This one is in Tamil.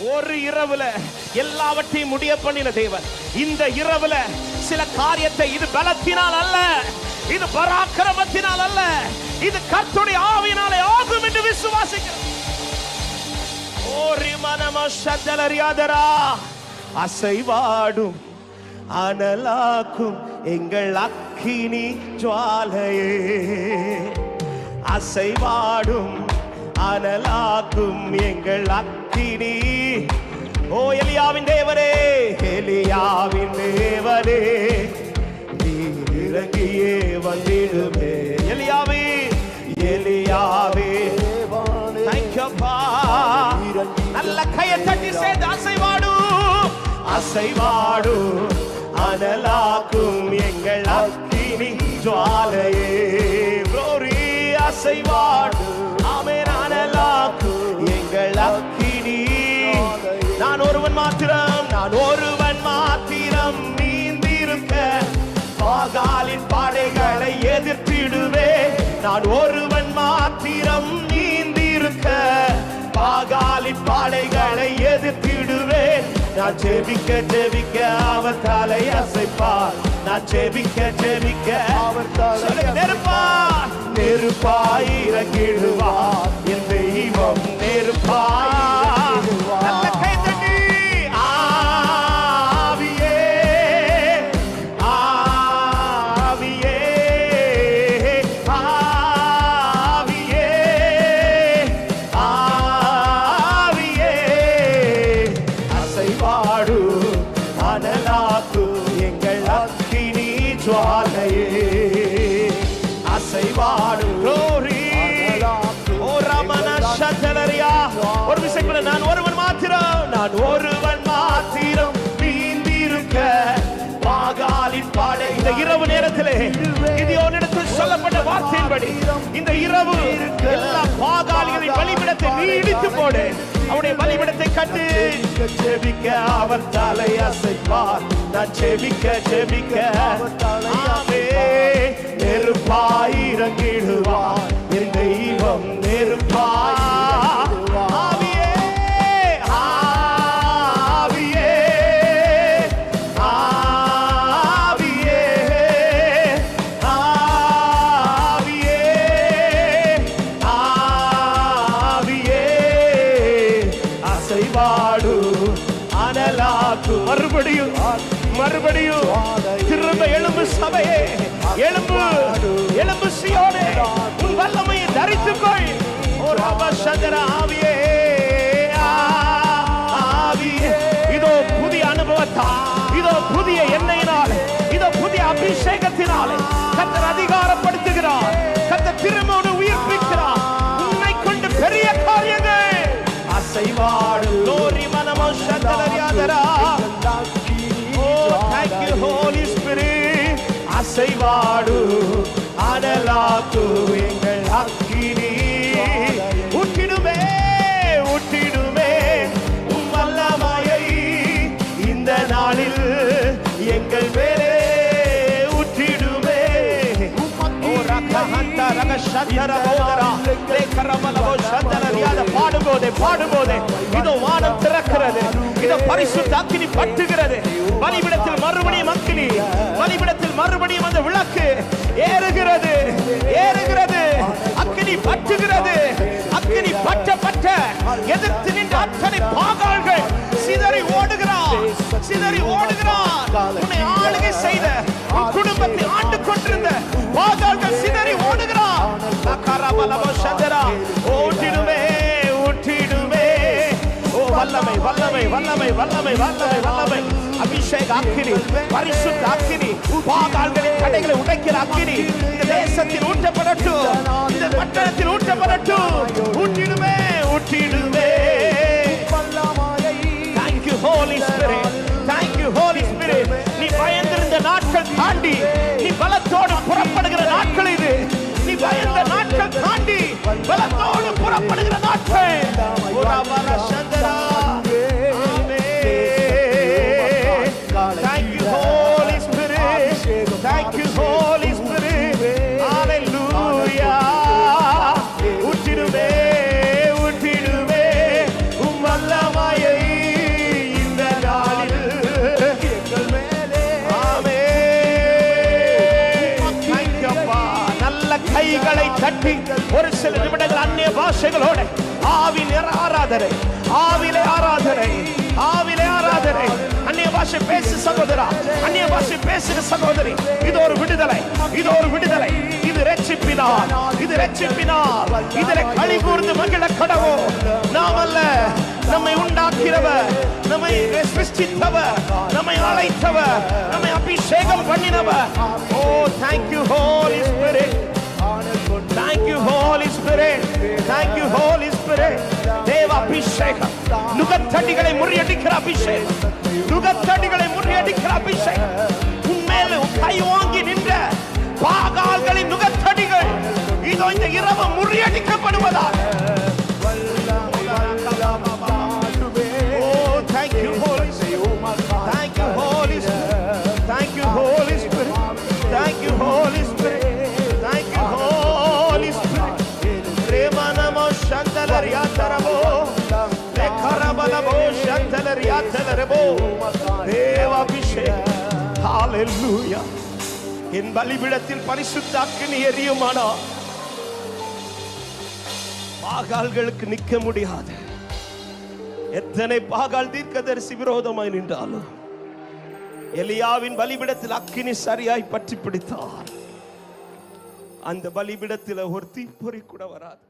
ஒரு இரவுல எல்லாவற்றையும் முடிய பண்ணின தேவன். இந்த இரவுல சில காரியத்தை இது பலத்தினால் அல்ல. இது பராக்கிரமத்தினால் அல்ல. இது கர்த்தருடைய ஆவியினாலே ஆகும் என்று விசுவாசிக்கிறோம். ஓரி மனம சத்தலறியாதரா அசைவாடும் அனலாக்கும் எங்கள் அக்கினி ஜுவாலையே. அசைவாடும் அனலாக்கும் எங்கள் அக்கினி. ஓ எலியாவின் தேவரே எலியாவின் தேவரே நீர் இறங்கியே வந்திடுமே. எலியாவே எலியாவே நல்ல கையை தட்டி சேர்ந்து அசைவாடு. அசைவாடு அனலாக்கும் எங்கள் அக்கினி ஜுவாலையே. பாகாலின் படைகளை எதிர்த்திடுவேன். நான் ஜெபிக்க ஜெபிக்க அவர் தலை அசைப்பார். நான் ஜெபிக்க ஜெபிக்க அவர் தலை நெருப்பார் நெருப்பாய் இறங்கிடுவார் என் தெய்வம் சத்தலரியா ஒரு விஷயம் கூட நான் ஒருவன் மாத்திரம் நான் ஒருவன் மாத்திரம் நீந்திருக்க பாகாலின் பாடை. இந்த இரவு நேரத்திலே இது உன்னிடத்தில் சொல்லப்பட்ட வார்த்தையின்படி இந்த இரவு எல்லா பாகாலிகளின் பலிபிடத்தை நீ இடித்து போடு. அவருடைய பலிபிடத்தை கட்டு ஜெபிக்க அவர் தலை அசைப்பார். நான் ஜெபிக்க ஜெபிக்க ஆமே நெருப்பாய் என் தெய்வம் நெருப்பாய் மறுபடியும் மறுபடியும் திரும்ப எழும்பு சபையே. எழும்பு எழும்பு சியோனே உன் வல்லமையை தரித்துக்கொள் ஒரு ரப சங்கர ஆவியே ஆவியே. இதோ புதிய அனுபவத்தா இதோ புதிய எண்ணெயினால் இதோ புதிய அபிஷேகத்தினாலே கத்தர் அதிகாரப்படுத்துகிறார். கத்தர் திரும்ப அசைவாடு அனலாக்கு எங்கள் அக்கினி. ஊற்றிடுமே ஊற்றிடுமே உம் வல்லமையை இந்த நாளில் எங்கள் மேலே ரியாத பாடும்போதே பாடும்போதே. இதோ வானம் திறக்கிறது. இதோ பரிசுத்த அக்கினி பட்டுகிறது. பலிபிடத்தில் வல்லமை வல்லமை வல்லமை வல்லமை வல்லமை வல்லமை. அபிஷேக அக்கினி பரிசுத்த அக்கினி பாதாள்களின் கடைகளை உடைக்கிற அக்கினி. இந்த தேசத்தில் ஊற்றப்படட்டும் இந்த பட்டணத்தில் ஊற்றப்படட்டும். ஊற்றிடுமே ஊற்றிடுமே. Thank you Holy Spirit thank you Holy Spirit நீ பயந்திருந்த நாட்கள் தாண்டி நீ பலத்தோடு புறப்படுகிற நாட்கள் இது. நீ பயந்த நாட்கள் தாண்டி பலத்தோடு புறப்படுகிற நாட்கள். சில நிமிடங்கள் அந்நிய பாஷைகளோட ஆவி ஆராதனை ஆவிலே ஆராதனை ஆவிலே ஆராதனை. அந்நிய பாஷை பேசு சகோதரா அந்நிய பாஷை பேசுகிற சகோதரி. இது ஒரு விடுதலை இது ஒரு விடுதலை. இது ரட்சிப்பினால் இது ரட்சிப்பினால் இதில களி கூர்ந்து மகிழ கடவோ நாம் அல்ல நம்மை உண்டாக்கிறவர் நம்மை சிருஷ்டித்தவர் நம்மை அழைத்தவர் நம்மை அபிஷேகம் பண்ணினவர். ஓ thank you Holy Spirit Thank you, Holy Spirit. Thank you, Holy Spirit. தேவ அபிஷேகம் நுகத்தடிகளை முறியடிக்கிற அபிஷேகம் நுகத்தடிகளை முறியடிக்கிற அபிஷேகம் உண்மையில கை வாங்கி நின்ற பாகால்களின் நுகத்தடிகள் இதோ இந்த இரவு முறியடிக்கப்படுவதாக yatalarabo. தேவாபிஷேகம். Hallelujah. என் பலிபிடத்தில் பரிசுத்த அக்கினி எரியுமானா பாகால்களுக்கு நிற்க முடியாது எத்தனை பாகால் தீர்க்கதரிசி விரோதமாய் நின்றாலும் எலியாவின் பலிபிடத்தில் அக்கினி சரியாய் பற்றி பிடித்தார் அந்த பலிபிடத்தில் ஒரு தீப்பொறி கூட வராது